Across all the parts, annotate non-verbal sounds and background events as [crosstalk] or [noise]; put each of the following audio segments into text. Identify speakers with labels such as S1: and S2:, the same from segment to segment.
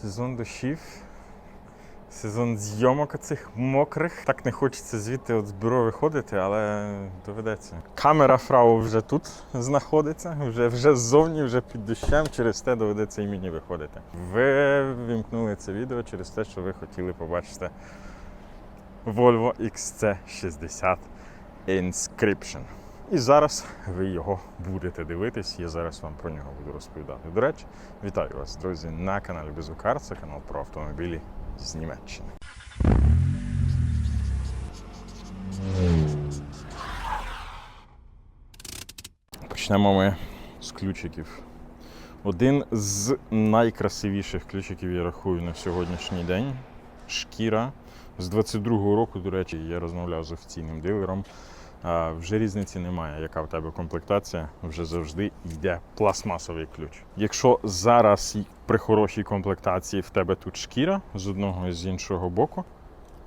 S1: сезон дощів, сезон зйомок оцих мокрих. Так не хочеться звідти от з бюро виходити, але доведеться. Камера фрау вже тут знаходиться, вже, вже ззовні, вже під дощем, через те доведеться і мені виходити. Ви вімкнули це відео через те, що ви хотіли побачити Volvo XC60 Inscription. І зараз ви його будете дивитись. Я зараз вам про нього буду розповідати. До речі, вітаю вас, друзі, на каналі Безукар. Це канал про автомобілі з Німеччини. Почнемо ми з ключиків. Один з найкрасивіших ключиків, я рахую, на сьогоднішній день. Шкіра. З 22-го року, до речі, я розмовляв з офіційним дилером. Вже різниці немає, яка в тебе комплектація, вже завжди йде пластмасовий ключ. Якщо зараз при хорошій комплектації в тебе тут шкіра з одного і з іншого боку,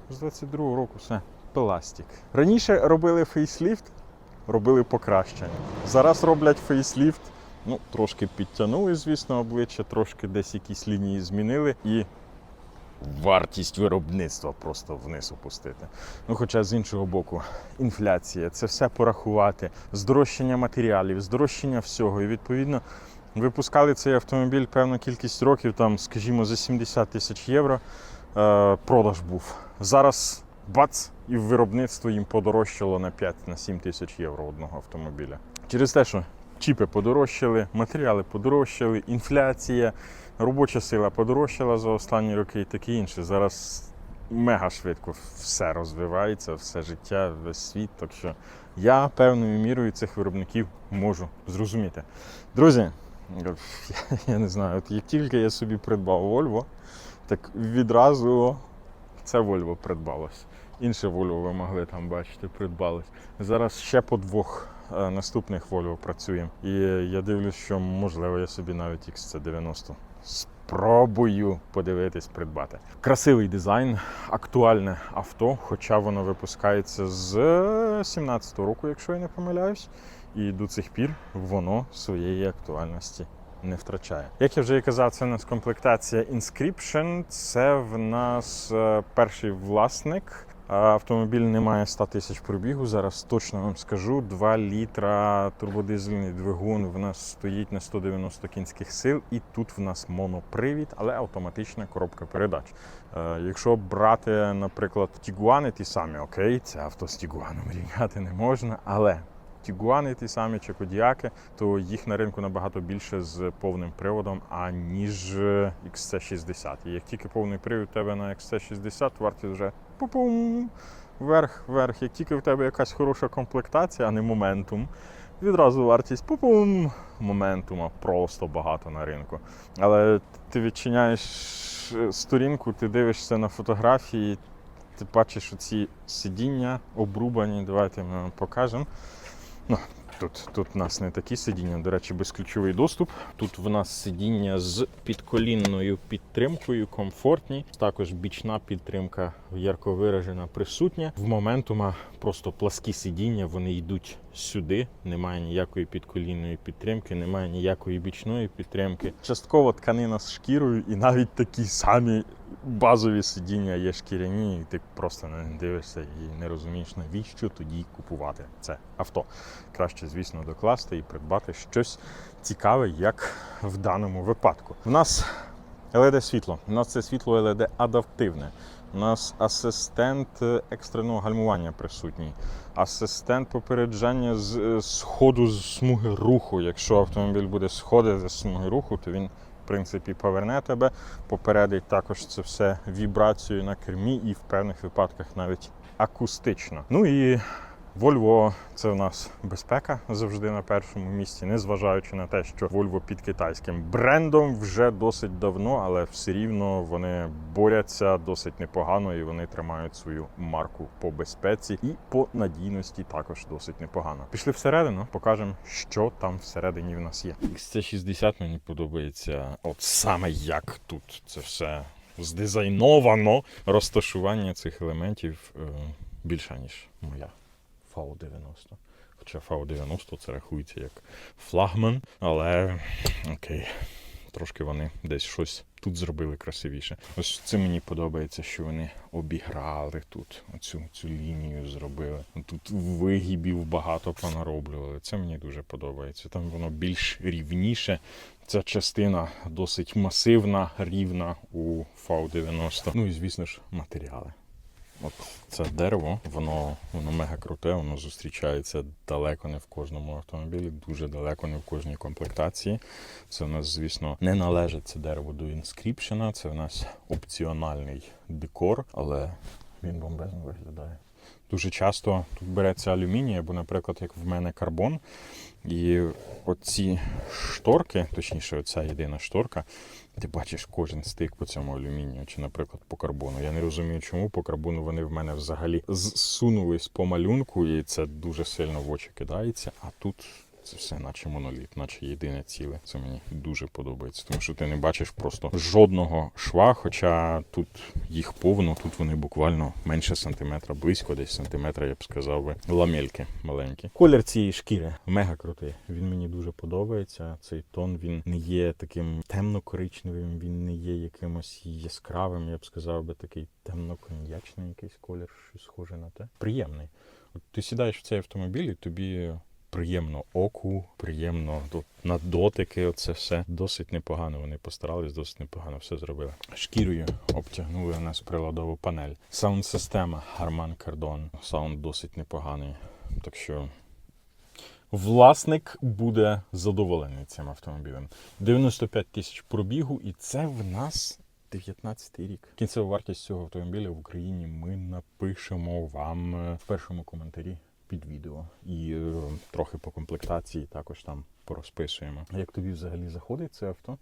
S1: з 22-го року все пластик. Раніше робили фейсліфт, робили покращення. Зараз роблять фейсліфт, ну трошки підтягнули, звісно, обличчя, трошки десь якісь лінії змінили і вартість виробництва просто вниз опустити. Ну, хоча з іншого боку, інфляція, це все порахувати, здорожчання матеріалів, здорожчання всього. І відповідно випускали цей автомобіль певну кількість років, там, скажімо, за 70 тисяч євро е, продаж був. Зараз бац, і виробництво їм подорожчало на 5-7 тисяч євро одного автомобіля. Через те, що чіпи подорожчали, матеріали подорожчали, інфляція, робоча сила подорожчала за останні роки і таке інше. Зараз мега швидко все розвивається, все життя, весь світ. Так що я певною мірою цих виробників можу зрозуміти. Друзі, [laughs] я, не знаю, от як тільки я собі придбав Volvo, так відразу це Volvo придбалось. Інше Volvo ви могли там бачити, придбалось. Зараз ще по двох наступних Volvo працюємо. І я дивлюсь, що можливо я собі навіть XC90 спробую подивитись, придбати. Красивий дизайн, актуальне авто, хоча воно випускається з 17-го року, якщо я не помиляюсь. І до цих пір воно своєї актуальності не втрачає. Як я вже і казав, це у нас комплектація Inscription. Це в нас е, перший власник. Автомобіль не має 100 тисяч пробігу. Зараз точно вам скажу. 2 літра турбодизельний двигун в нас стоїть на 190 кінських сил, і тут в нас монопривід, але автоматична коробка передач. Е, Якщо брати, наприклад, Тігуани, ті самі, окей, це авто з Тігуаном рівняти не можна, але Тігуани ті самі чи Кодіаки, то їх на ринку набагато більше з повним приводом, аніж XC60. І як тільки повний привід у тебе на XC60, вартість вже пупум, вверх, вверх. Як тільки в тебе якась хороша комплектація, а не моментум, відразу вартість пупум, моментума просто багато на ринку. Але ти відчиняєш сторінку, ти дивишся на фотографії, ти бачиш оці сидіння обрубані. Давайте ми вам покажемо. Ну, тут, тут у нас не такі сидіння, до речі, безключовий доступ. Тут в нас сидіння з підколінною підтримкою, комфортні. Також бічна підтримка ярко виражена, присутня. В моментума просто пласкі сидіння, вони йдуть сюди. Немає ніякої підколінної підтримки, немає ніякої бічної підтримки. Частково тканина з шкірою, і навіть такі самі базові сидіння є шкіряні, і ти просто не дивишся і не розумієш, навіщо тоді купувати це авто. Краще, звісно, докласти і придбати щось цікаве, як в даному випадку. В нас LED світло. У нас це світло LED адаптивне. У нас асистент е, екстреного гальмування присутній, асистент попереджання з е, сходу з смуги руху. Якщо автомобіль буде сходити з смуги руху, то він в принципі поверне тебе, попередить також це все вібрацією на кермі і в певних випадках навіть акустично. Ну і Volvo це в нас безпека завжди на першому місці, незважаючи на те, що Volvo під китайським брендом вже досить давно, але все рівно вони борються досить непогано і вони тримають свою марку по безпеці і по надійності також досить непогано. Пішли всередину, покажемо, що там всередині в нас є. XC60 мені подобається, от саме як тут це все здизайновано. Розташування цих елементів е, більше ніж моя. V90. Хоча V90 це рахується як флагман, але окей. трошки вони десь щось тут зробили красивіше. Ось це мені подобається, що вони обіграли тут. Оцю цю лінію зробили. Тут вигибів багато понароблювали. Це мені дуже подобається. Там воно більш рівніше. Ця частина досить масивна, рівна у FAU-90. Ну і звісно ж, матеріали. От це дерево, воно, воно мега круте, воно зустрічається далеко не в кожному автомобілі, дуже далеко не в кожній комплектації. Це у нас, звісно, не належить це дерево до інскріпшена, це у нас опціональний декор, але він бомбезно виглядає. Дуже часто тут береться алюміній, або, наприклад, як в мене карбон. І оці шторки, точніше, оця єдина шторка, ти бачиш кожен стик по цьому алюмінію, чи, наприклад, по карбону. Я не розумію, чому по карбону вони в мене взагалі зсунулись по малюнку, і це дуже сильно в очі кидається. А тут це все наче моноліт, наче єдине ціле. Це мені дуже подобається, тому що ти не бачиш просто жодного шва, хоча тут їх повно, тут вони буквально менше сантиметра, близько десь сантиметра, я б сказав би, ламельки маленькі. Колір цієї шкіри мега крутий. Він мені дуже подобається. Цей тон він не є таким темно-коричневим, він не є якимось яскравим, я б сказав би такий темно-коньячний якийсь колір, що схоже на те. Приємний. От ти сідаєш в цей автомобіль, і тобі приємно оку, приємно до- на дотики. Оце все досить непогано. Вони постарались, досить непогано все зробили. Шкірою обтягнули у нас приладову панель. Саунд-система Harman Kardon. Саунд досить непоганий. Так що власник буде задоволений цим автомобілем. 95 тисяч пробігу, і це в нас 19 рік. Кінцеву вартість цього автомобіля в Україні ми напишемо вам в першому коментарі під відео. І е, трохи по комплектації також там порозписуємо. Як тобі взагалі заходить це авто?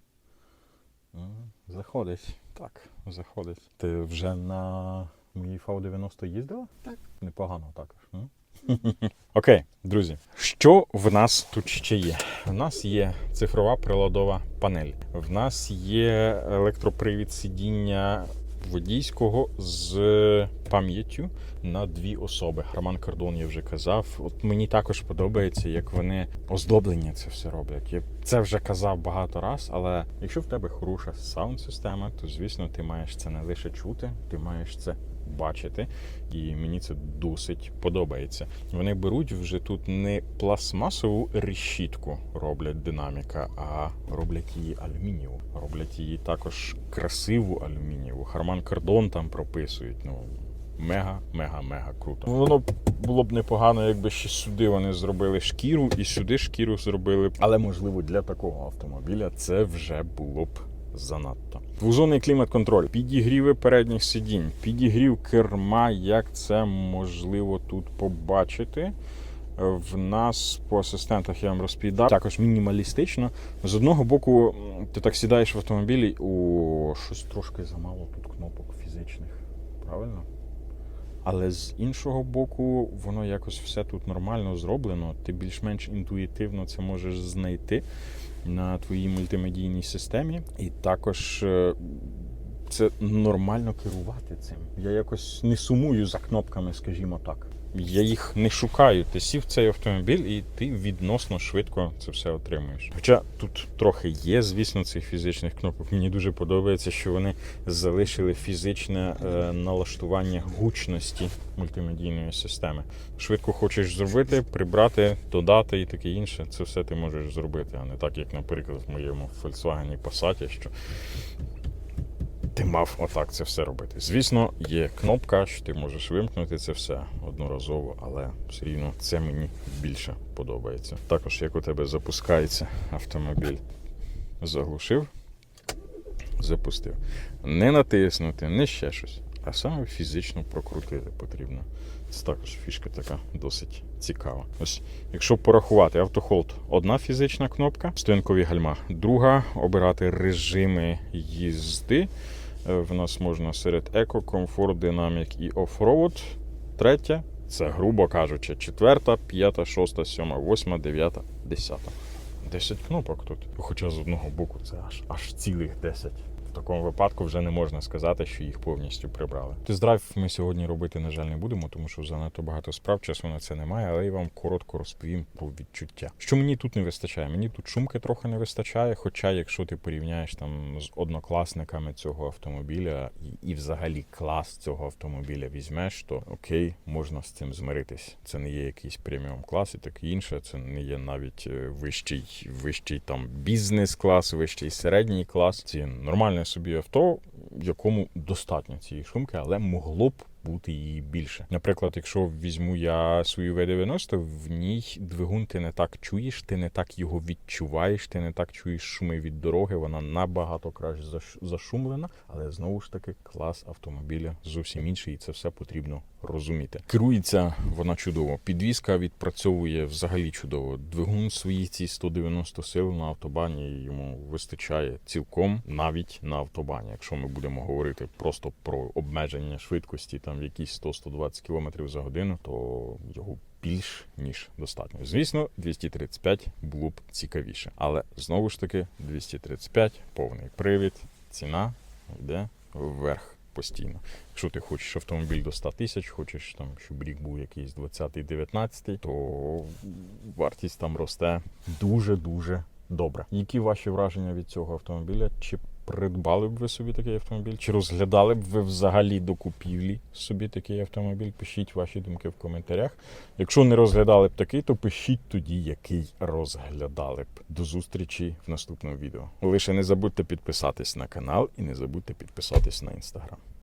S1: Заходить. Так, заходить. Ти вже на моїй V90 їздила?
S2: Так.
S1: Непогано також. м? [laughs] Окей, друзі, що в нас тут ще є? У нас є цифрова приладова панель. В нас є електропривід сидіння водійського з пам'яттю на дві особи. Роман Кордон я вже казав. От мені також подобається, як вони оздоблення це все роблять. Я це вже казав багато раз, але якщо в тебе хороша саунд-система, то звісно ти маєш це не лише чути, ти маєш це бачити, і мені це досить подобається. Вони беруть вже тут не пластмасову решітку роблять динаміка, а роблять її алюмінієву. Роблять її також красиву алюмінієву. Харман Кардон там прописують. Ну мега, мега, мега круто. Воно було б непогано, якби ще сюди вони зробили шкіру, і сюди шкіру зробили. Але можливо для такого автомобіля це вже було б занадто. Двозонний клімат-контроль, підігріви передніх сидінь, підігрів керма, як це можливо тут побачити. В нас по асистентах я вам розповідав також мінімалістично. З одного боку, ти так сідаєш в автомобілі, о, щось трошки замало тут кнопок фізичних. Правильно? Але з іншого боку, воно якось все тут нормально зроблено. Ти більш-менш інтуїтивно це можеш знайти на твоїй мультимедійній системі. І також е, це нормально керувати цим. Я якось не сумую за кнопками, скажімо так. Я їх не шукаю. Ти сів в цей автомобіль і ти відносно швидко це все отримуєш. Хоча тут трохи є, звісно, цих фізичних кнопок. Мені дуже подобається, що вони залишили фізичне е, налаштування гучності мультимедійної системи. Швидко хочеш зробити, прибрати, додати і таке інше. Це все ти можеш зробити, а не так, як, наприклад, в моєму Volkswagen Passat, що ти мав отак це все робити. Звісно, є кнопка, що ти можеш вимкнути це все одноразово, але все рівно це мені більше подобається. Також як у тебе запускається автомобіль, заглушив, запустив. Не натиснути, не ще щось, а саме фізично прокрутити потрібно. Це також фішка така досить цікава. Ось, якщо порахувати автохолд, одна фізична кнопка, стоянкові гальма, друга обирати режими їзди. Е, В нас можна серед еко, комфорт, динамік і оффроуд. Третя це, грубо кажучи, четверта, п'ята, шоста, сьома, восьма, дев'ята, десята. Десять кнопок тут. Хоча з одного боку це аж аж цілих 10. Такому випадку вже не можна сказати, що їх повністю прибрали. Тест-драйв ми сьогодні робити, на жаль, не будемо, тому що занадто багато справ, часу на це немає, але я вам коротко розповім про відчуття. Що мені тут не вистачає? Мені тут шумки трохи не вистачає. Хоча, якщо ти порівняєш там з однокласниками цього автомобіля і, і взагалі клас цього автомобіля візьмеш, то окей, можна з цим змиритись. Це не є якийсь преміум клас і таке інше. Це не є навіть е, вищий, вищий там бізнес-клас, вищий середній клас. Це нормальне собі авто, якому достатньо цієї шумки, але могло б бути її більше. Наприклад, якщо візьму я свою V90, в ній двигун ти не так чуєш, ти не так його відчуваєш, ти не так чуєш шуми від дороги. Вона набагато краще зашумлена, але знову ж таки клас автомобіля зовсім інший, і це все потрібно розуміти. Керується вона чудово. Підвізка відпрацьовує взагалі чудово. Двигун свої ці 190 сил на автобані йому вистачає цілком навіть на автобані. Якщо ми будемо говорити просто про обмеження швидкості, там якісь 100-120 км за годину, то його більш ніж достатньо. Звісно, 235 було б цікавіше, але знову ж таки 235 повний привід, ціна йде вверх постійно. Якщо ти хочеш автомобіль до 100 тисяч, хочеш там, щоб рік був якийсь 20-19, то вартість там росте дуже-дуже добре. Які ваші враження від цього автомобіля? Чи придбали б ви собі такий автомобіль? Чи розглядали б ви взагалі до купівлі собі такий автомобіль? Пишіть ваші думки в коментарях. Якщо не розглядали б такий, то пишіть тоді, який розглядали б. До зустрічі в наступному відео. Лише не забудьте підписатись на канал і не забудьте підписатись на інстаграм.